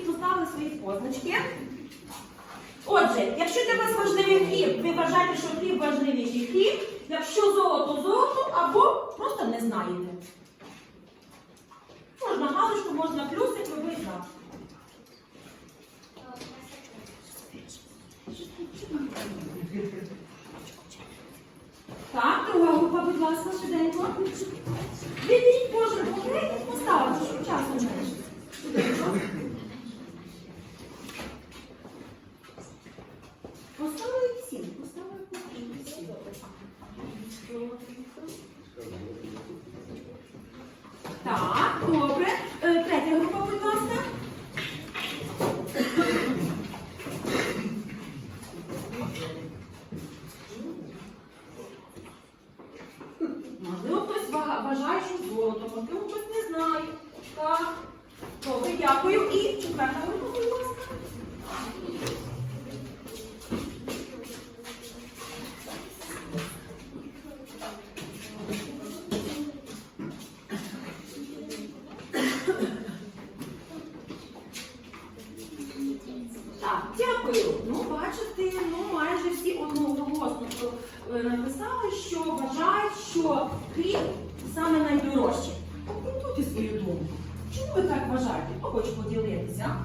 поставили свої позначки. Отже, якщо для вас важливий хліб, ви вважаєте, що хліб важливіший хліб, якщо золото золото або просто не знаєте. Можна галочку, можна плюсик, ви знати. Так, друга група, будь ласка, швиденько. Поставили всі, поставили всі. Так, добре. Е, Третя група, будь ласка. Можливо, хтось вважає, що золото, можливо, хтось не знає. Так. Добре, дякую. І четверта група, будь ласка. Так, дякую. Ну, бачите, ну майже всі одноголосно е, написали, що вважають, що хліб саме найдорожчий. Обґрунтуйте свою думку. Чому ви так вважаєте? Хочу поділитися?